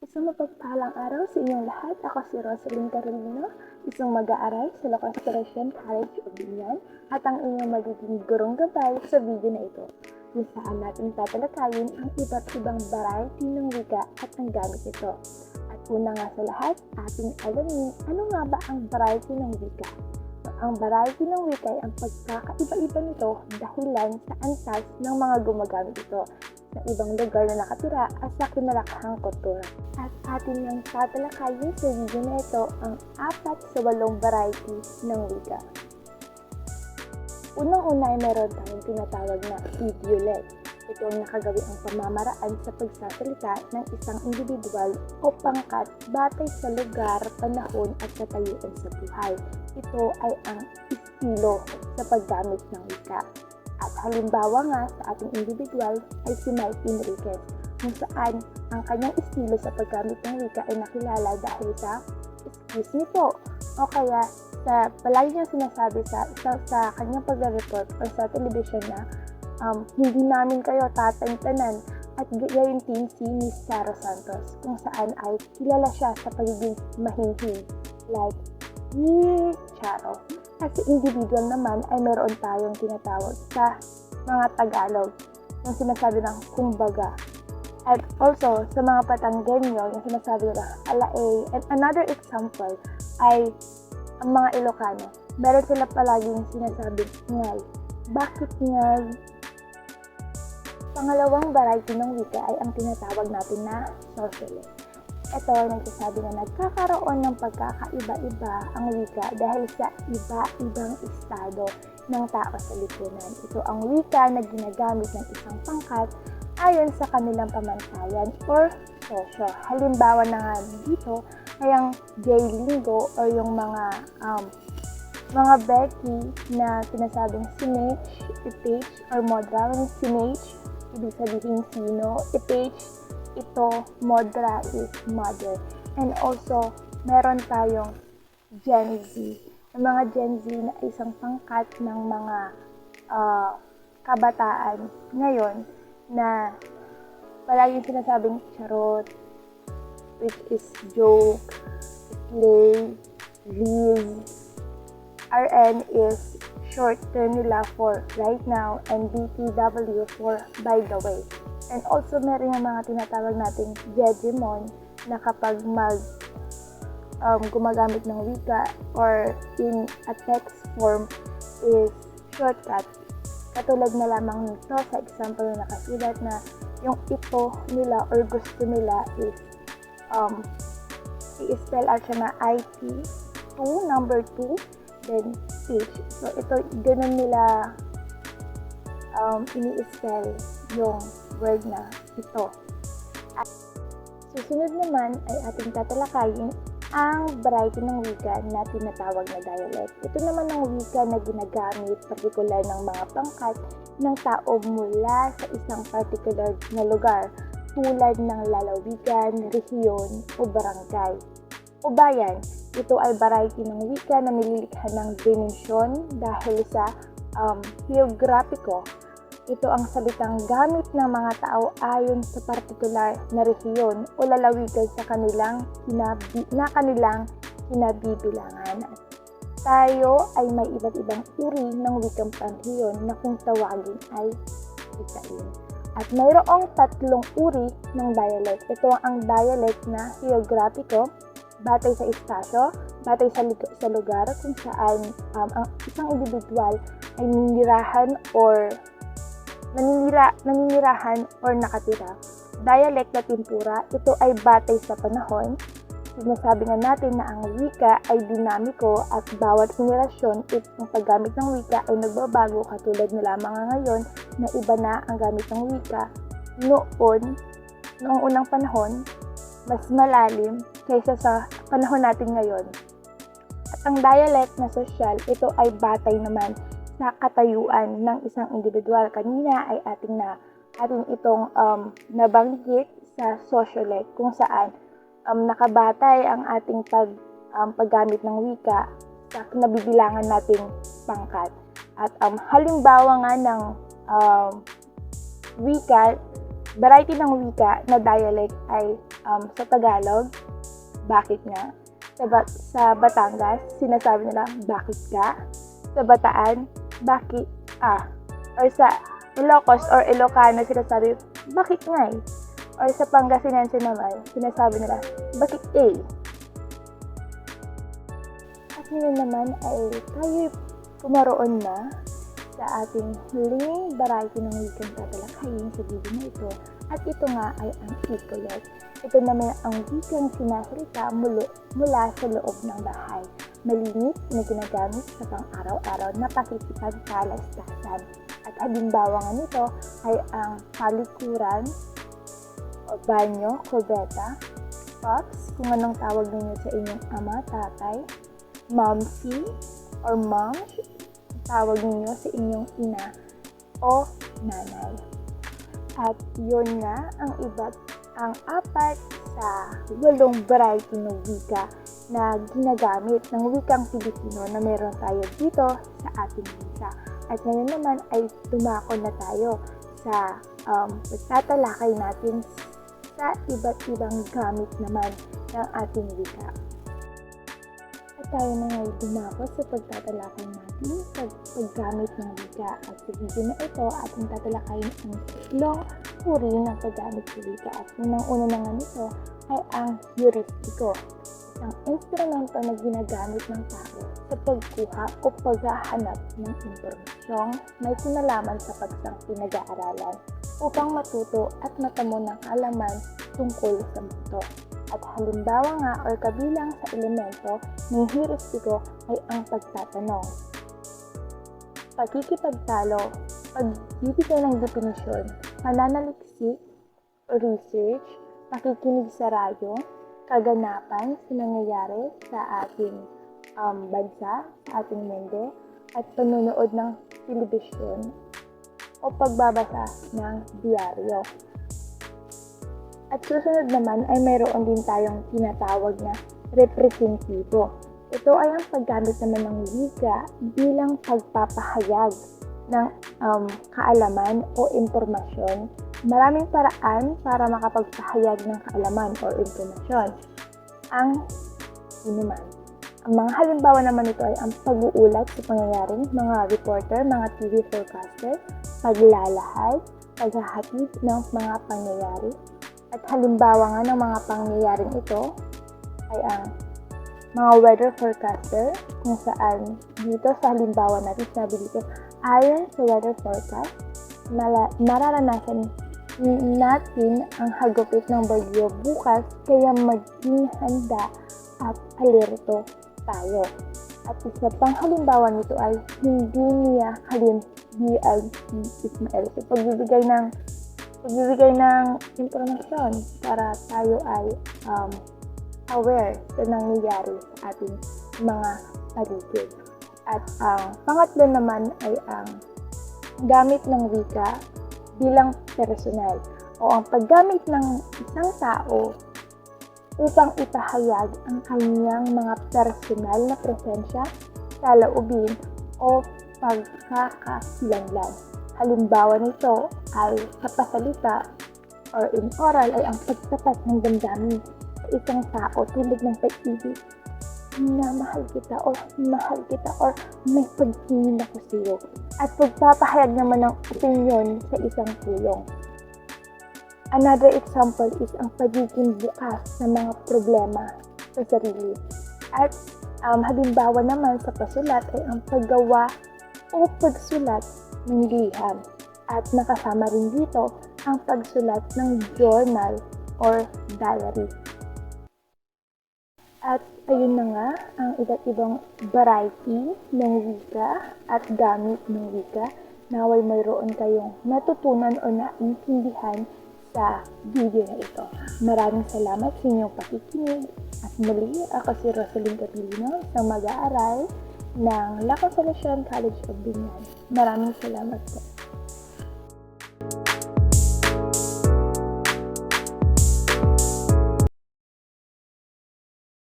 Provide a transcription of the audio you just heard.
Isang mapagpalang araw sa inyong lahat. Ako si Rosalyn Carolino, isang mag-aaral sa Local Restoration College of Binyan at ang inyong magiging gurong gabay sa video na ito kung saan natin tatalakayin ang iba't ibang variety ng wika at ang gamit nito. At una nga sa lahat, ating alamin ano nga ba ang variety ng wika. Ang variety ng wika ay ang pagkakaiba-iba nito dahilan sa antas ng mga gumagamit ito sa ibang lugar na nakatira at sa kinalakhang kultura. At atin nang tatalakayin sa video na ito ang apat sa walong variety ng wika. Unang-una ay meron tayong tinatawag na idiolet. Ito ang nakagawi ang pamamaraan sa pagsasalita ng isang individual o pangkat batay sa lugar, panahon at katayuan sa buhay. Ito ay ang estilo sa paggamit ng wika. At halimbawa nga sa ating individual ay si Mike Enriquez kung saan ang kanyang estilo sa paggamit ng wika ay nakilala dahil sa excuse me po o kaya sa palagi niyang sinasabi sa sa, sa kanyang pagre-report or sa television na um, hindi namin kayo tatantanan at gayon din si Miss Charo Santos kung saan ay kilala siya sa pagiging mahinhin like Yee Charo. At sa individual naman ay meron tayong tinatawag sa mga Tagalog yung sinasabi ng kumbaga. At also, sa mga Patanggenyo, yung sinasabi nila alae. And another example ay ang mga Ilocano. Meron sila palaging sinasabi ngay. Bakit ngay? Pangalawang variety ng wika ay ang tinatawag natin na socialist. Ito ay nagsasabi na nagkakaroon ng pagkakaiba-iba ang wika dahil sa iba-ibang estado ng tao sa lipunan. Ito ang wika na ginagamit ng isang pangkat ayon sa kanilang pamantayan or sosyo. Halimbawa na nga dito ay ang J-Lingo or yung mga um, mga Becky na sinasabing sinage, ipage, or modra. Yung sinage, ibig sabihin sino. Ipage, ito, modra is mother. And also, meron tayong Gen Z. Yung mga Gen Z na isang pangkat ng mga uh, kabataan ngayon na palaging sinasabing charot, which is joke, slay, Liz. RN is short term nila for right now and BTW for by the way. And also meron yung mga tinatawag nating Jejimon na kapag mag um, gumagamit ng wika or in a text form is shortcut. Katulad na lamang nito sa example na nakasulat na yung ito nila or gusto nila is um, i-spell out siya na IT 2, number 2, then page. So, ito, ganun nila um, ini-spell yung word na ito. At susunod naman ay ating tatalakayin ang variety ng wika na tinatawag na dialect. Ito naman ang wika na ginagamit partikular ng mga pangkat ng tao mula sa isang particular na lugar tulad ng lalawigan, rehiyon o barangay. O bayan, ito ay variety ng wika na nililikha ng dimensyon dahil sa um, geograpiko. Ito ang salitang gamit ng mga tao ayon sa partikular na rehiyon o lalawigan sa kanilang hinabi, na kanilang hinabibilangan. Tayo ay may iba't ibang uri ng wikang panhiyon na kung tawagin ay wikain. At mayroong tatlong uri ng dialect. Ito ang dialect na geograpiko, batay sa istasyo, batay sa, sa lugar kung saan um, ang isang individual ay ninirahan or naninira, naninirahan or nakatira. Dialect na timpura, ito ay batay sa panahon. Sinasabi nga natin na ang wika ay dinamiko at bawat henerasyon ang paggamit ng wika ay nagbabago katulad na lamang ngayon na iba na ang gamit ng wika. Noon, noong unang panahon, mas malalim kaysa sa panahon natin ngayon. At ang dialect na social, ito ay batay naman sa katayuan ng isang individual. Kanina ay ating na ating itong um, nabanggit sa sociolect kung saan um, nakabatay ang ating pag, um, paggamit ng wika sa kinabibilangan nating pangkat. At um, halimbawa nga ng um, wika variety ng wika na dialect ay um, sa Tagalog, bakit nga? Sa, Ba- sa Batangas, sinasabi nila, bakit ka? Sa Bataan, bakit ah? Or sa Ilocos or Ilocano, sinasabi, bakit nga eh? Or sa Pangasinense naman, sinasabi nila, bakit eh? At ngayon naman ay tayo pumaroon na sa ating huling variety ng wikang tatalakayin sa video na ito. At ito nga ay ang Icolot. Ito naman ang wikang sinasalita mula, mula sa loob ng bahay. Malinis na ginagamit sa pang-araw-araw na pakikipagkalastasan. At halimbawa nga nito ay ang palikuran o banyo, kubeta, pops, kung anong tawag ninyo sa inyong ama, tatay, momsy, or moms, tawag ninyo sa inyong ina o nanay. At yun nga ang iba't ang apat sa walong variety ng wika na ginagamit ng wikang Pilipino na meron tayo dito sa ating bansa. At ngayon naman ay dumako na tayo sa um, pagtatalakay natin sa iba't ibang gamit naman ng ating wika. At tayo na ngayon dumako sa pagtatalakay natin sa paggamit ng wika. At sa video na ito, ating tatalakayin ang tatlong uri ng paggamit sa wika. At unang-una na nga nito ay ang heuristiko. Isang instrumento na ginagamit ng tao sa pagkuha o paghahanap ng impormasyong may kinalaman sa pagsang pinag-aaralan upang matuto at matamo ng alaman tungkol sa mundo. At halimbawa nga or kabilang sa elemento ng heuristiko ay ang pagtatanong. Pagkikipagtalo, pagbibigay ng definisyon, pananaliksik, research, pakikinig sa radyo, kaganapan sa nangyayari sa ating um, bansa, sa ating mundo, at panonood ng telebisyon o pagbabasa ng diaryo. At susunod naman ay mayroon din tayong tinatawag na representatibo. Ito ay ang paggamit naman ng wika bilang pagpapahayag ng um, kaalaman o impormasyon. Maraming paraan para makapagpahayag ng kaalaman o impormasyon. Ang inuman. Ang mga halimbawa naman ito ay ang pag-uulat sa pangyayaring mga reporter, mga TV forecaster, paglalahad, paghahatid ng mga pangyayari, at halimbawa nga ng mga pangyayaring ito ay ang mga weather forecaster kung saan dito sa halimbawa natin sinabi dito ayon sa weather forecast mararanasan natin ang hagupit ng bagyo bukas kaya maging handa at alerto tayo. At isa pang halimbawa nito ay hindi niya halin DLG Ismael. So, pagbibigay ng pagbibigay ng impormasyon para tayo ay um, aware sa nangyayari sa ating mga paligid. At ang pangatlo naman ay ang gamit ng wika bilang personal o ang paggamit ng isang tao upang ipahayag ang kanyang mga personal na presensya, saloobin o pagkakakilanlan. Halimbawa nito ay kapasalita or in oral ay ang pagtapat ng damdamin sa isang tao tulad ng pag-ibig na mahal kita or mahal kita or may pagtingin ako sa iyo. At pagpapahayag naman ng opinion sa isang pulong. Another example is ang pagiging bukas sa mga problema sa sarili. At um, halimbawa naman sa pasulat ay ang paggawa o pagsulat ng liham. At nakasama rin dito ang pagsulat ng journal or diary. At ayun na nga ang iba't ibang variety ng wika at gamit ng wika. Naway mayroon kayong natutunan o naintindihan sa video na ito. Maraming salamat sa inyong pakikinig. At muli, ako si Rosalyn Catalino, isang mag-aaral ng La Consolacion College of Binyan. Maraming salamat po.